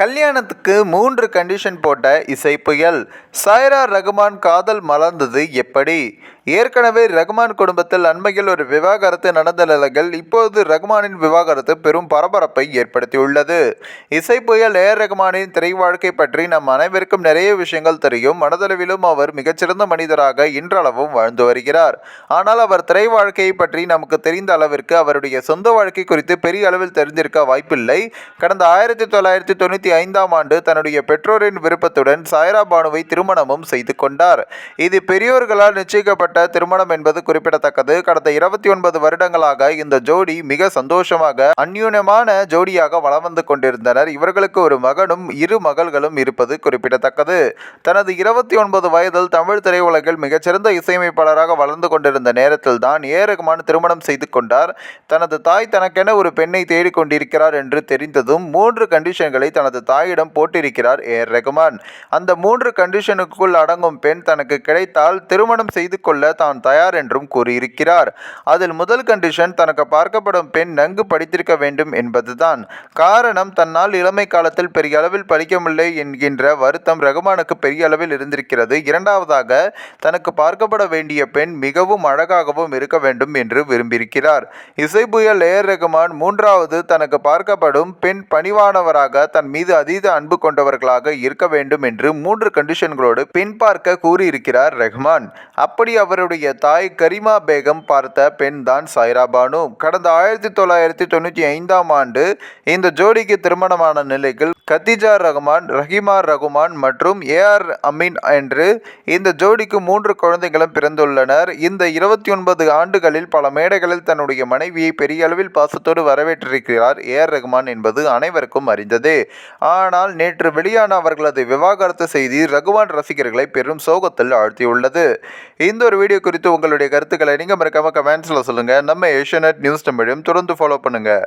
கல்யாணத்துக்கு மூன்று கண்டிஷன் போட்ட இசை புயல். சாய்ரா ரகுமான் காதல் மலர்ந்தது எப்படி? ஏற்கனவே ரகுமான் குடும்பத்தில் அண்மையில் ஒரு விவாகரத்து நடந்த நிலையில் இப்போது ரகுமானின் விவாகரத்து பெரும் பரபரப்பை ஏற்படுத்தியுள்ளது. இசை புயல் ஏர் ரகுமானின் திரை வாழ்க்கை பற்றி நம் அனைவருக்கும் நிறைய விஷயங்கள் தெரியும். மனதளவிலும் அவர் மிகச்சிறந்த மனிதராக இன்றளவும் வாழ்ந்து வருகிறார். ஆனால் அவர் திரை வாழ்க்கையை பற்றி நமக்கு தெரிந்த அளவிற்கு அவருடைய சொந்த வாழ்க்கை குறித்து பெரிய அளவில் தெரிந்திருக்க வாய்ப்பில்லை. கடந்த ஆயிரத்தி தொள்ளாயிரத்தி தொண்ணூற்றி ஐந்தாம் ஆண்டு தன்னுடைய பெற்றோரின் விருப்பத்துடன் சாய்ரா பானுவை திருமணமும் செய்து கொண்டார். இது பெரியோர்களால் நிச்சயிக்கப்பட்ட திருமணம் என்பது குறிப்பிடத்தக்கது. கடந்த இருபத்தி ஒன்பது வருடங்களாக இந்த ஜோடி மிக சந்தோஷமாக அந்யூனமான ஜோடியாக வளம் வந்து கொண்டிருந்தனர். இவர்களுக்கு ஒரு மகனும் இரு மகள்களும் இருப்பது குறிப்பிடத்தக்கது. தனது இருபத்தி ஒன்பது வயதில் தமிழ் திரையுலகில் மிகச்சிறந்த இசையமைப்பாளராக வளர்ந்து கொண்டிருந்த நேரத்தில் தான் ஏ ரகுமான் திருமணம் செய்து கொண்டார். தனது தாய் தனக்கென ஒரு பெண்ணை தேடிக்கொண்டிருக்கிறார் என்று தெரிந்ததும் மூன்று கண்டிஷன்களை தனது தாயிடம் போட்டிருக்கிறார் ஏ. ரகுமான். அந்த மூன்று கண்டிஷனுக்குள் அடங்கும் பெண் தனக்கு கிடைத்தால் திருமணம் செய்து கொள்ள தான் தயார் என்றும் கூறியிருக்கிறார். அதில் முதல் கண்டிஷன் தனக்கு பார்க்கப்படும் பெண் நன்கு படித்திருக்க வேண்டும் என்பதுதான். காரணம் தன்னால் இளமை காலத்தில் பெரிய அளவில் படிக்கவில்லை என்கின்ற வருத்தம் ரகுமானுக்கு பெரிய அளவில் இருந்திருக்கிறது. இரண்டாவதாக தனக்கு பார்க்கப்பட வேண்டிய பெண் மிகவும் அழகாகவும் இருக்க வேண்டும் என்று விரும்பியிருக்கிறார். இசை புயல் ஏர் ரகுமான். மூன்றாவது தனக்கு பார்க்கப்படும் பெண் பணிவானவராக தன் மீது அதீத அன்பு கொண்டவர்களாக இருக்க வேண்டும் என்று மூன்று கண்டிஷன்களோடு பெண் பார்க்க கூறியிருக்கிறார் ரஹ்மான். அப்படி அவருடைய தாய் கரிமா பேகம் பார்த்த பெண் தான் சாய்ரா பானு. கடந்த ஆயிரத்தி தொள்ளாயிரத்தி தொண்ணூற்றி ஐந்தாம் ஆண்டு இந்த ஜோடிக்கு திருமணமான நிலையில் கத்திஜா ரகுமான் ரஹிமா ரகுமான் மற்றும் ஏஆர் அமீன் என்று இந்த ஜோடிக்கு மூன்று குழந்தைகளும் பிறந்துள்ளனர். இந்த இருபத்தி ஒன்பது ஆண்டுகளில் பல மேடைகளில் தன்னுடைய மனைவியை பெரிய அளவில் பாசத்தோடு வரவேற்றிருக்கிறார் ஏஆர் ரகுமான் என்பது அனைவருக்கும் அறிந்தது. ஆனால் நேற்று வெளியான அவர்களது விவாகரத்து செய்தி ரகுமான் ரசிகர்களை பெரும் சோகத்தில் ஆழ்த்தியுள்ளது. இந்த ஒரு வீடியோ குறித்து உங்களுடைய கருத்துக்களை நீங்கள் மறக்காம கமெண்ட்ஸில் சொல்லுங்கள் நம்ம ஏஷியநெட் நியூஸ் தமிழையும் தொடர்ந்து ஃபாலோ பண்ணுங்கள்